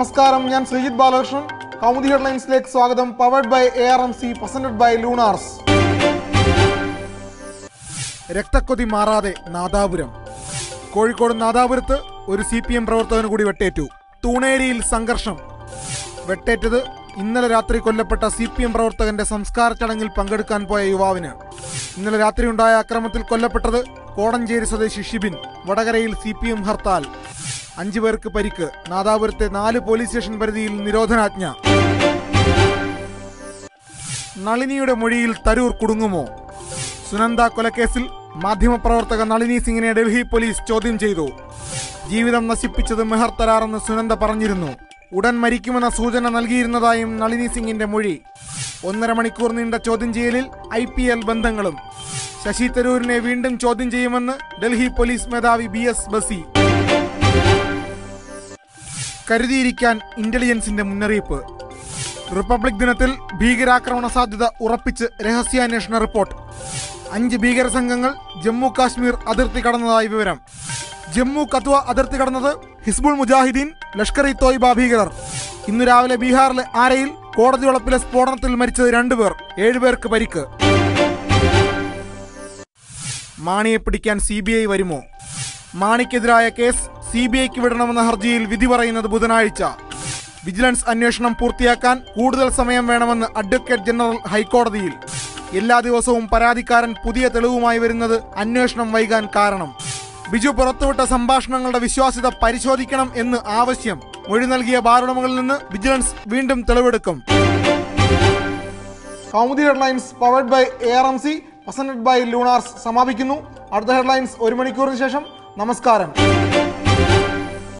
നമസ്കാരം ഞാൻ ശ്രീജിത് ബാലകൃഷ്ണൻ. കൗമുദി ഹെഡ്ലൈൻസിലേക്ക് സ്വാഗതം. Powered by A R M C presented by Lunars രക്തക്കൊതി മാറാതെ നാദാപുരം. കോഴിക്കോട് നാദാപുരത്ത് ഒരു സി പി എം പ്രവർത്തകന് കൂടി വെട്ടേറ്റു. തൂണേരിയിൽ സംഘർഷം. വെട്ടേറ്റത് ഇന്നലെ രാത്രി കൊല്ലപ്പെട്ട സി പി എം പ്രവർത്തകന്റെ സംസ്കാര ചടങ്ങിൽ പങ്കെടുക്കാൻ പോയ യുവാവിന്. ഇന്നലെ രാത്രി ഉണ്ടായ അക്രമത്തിൽ കൊല്ലപ്പെട്ടത് കോടഞ്ചേരി സ്വദേശി ഷിബിൻ വടകരയിൽ സി പി എം ഹർത്താൽ. അഞ്ചു പേർക്ക് പരിക്ക്. നാദാപുരത്തെ നാല് പോലീസ് സ്റ്റേഷൻ പരിധിയിൽ നിരോധനാജ്ഞ. നളിനിയുടെ മൊഴിയിൽ തരൂർ കുടുങ്ങുമോ? സുനന്ദ കൊലക്കേസിൽ മാധ്യമപ്രവർത്തക നളിനി സിംഗിനെ ഡൽഹി പോലീസ് ചോദ്യം ചെയ്തു. ജീവിതം നശിപ്പിച്ചത് മെഹർ തരാറെന്ന് സുനന്ദ പറഞ്ഞിരുന്നു. ഉടൻ മരിക്കുമെന്ന സൂചന നൽകിയിരുന്നതായും നളിനി സിംഗിന്റെ മൊഴി. ഒന്നര മണിക്കൂർ നീണ്ട ചോദ്യം ചെയ്യലിൽ ഐ പി എൽ ബന്ധങ്ങളും. ശശി തരൂരിനെ വീണ്ടും ചോദ്യം ചെയ്യുമെന്ന് ഡൽഹി പോലീസ് മേധാവി ബി എസ് ബസി. കരുതിയിരിക്കാൻ ഇന്റലിജൻസിന്റെ മുന്നറിയിപ്പ്. റിപ്പബ്ലിക് ദിനത്തിൽ ഭീകരാക്രമണ സാധ്യത ഉറപ്പിച്ച് രഹസ്യാന്വേഷണ റിപ്പോർട്ട്. അഞ്ച് ഭീകര സംഘങ്ങൾ ജമ്മു കാശ്മീർ അതിർത്തി കടന്നതായി വിവരം. ജമ്മു കത്വ അതിർത്തി കടന്നത് ഹിസ്ബുൾ മുജാഹിദ്ദീൻ ലഷ്കർ ഇ തോയ്ബ ഭീകരർ. ഇന്നു രാവിലെ ബീഹാറിലെ ആരയിൽ കോടതി വളപ്പിലെ സ്ഫോടനത്തിൽ മരിച്ചത് രണ്ടുപേർ ഏഴുപേർക്ക് പരിക്ക്. മാണിയെ പിടിക്കാൻ സി ബി ഐ വരുമോ? മാണിക്കെതിരായ കേസ് സി ബി ഐക്ക് വിടണമെന്ന ഹർജിയിൽ വിധി പറയുന്നത് ബുധനാഴ്ച. വിജിലൻസ് അന്വേഷണം പൂർത്തിയാക്കാൻ കൂടുതൽ സമയം വേണമെന്ന് അഡ്വക്കേറ്റ് ജനറൽ ഹൈക്കോടതിയിൽ. എല്ലാ ദിവസവും പരാതിക്കാരൻ പുതിയ തെളിവുമായി വരുന്നത് അന്വേഷണം വൈകാൻ കാരണം. ബിജു പുറത്തുവിട്ട സംഭാഷണങ്ങളുടെ വിശ്വാസ്യത പരിശോധിക്കണം എന്ന് ആവശ്യം. മൊഴി നൽകിയ ബാറുടമകളിൽ നിന്ന് വിജിലൻസ് വീണ്ടും തെളിവെടുക്കും. Kaumudi headlines powered by A R M C presented by Lunars സമാപിക്കുന്നു. അടുത്ത ഹെഡ്ലൈൻസ് ഒരു മണിക്കൂറിന് ശേഷം. നമസ്കാരം.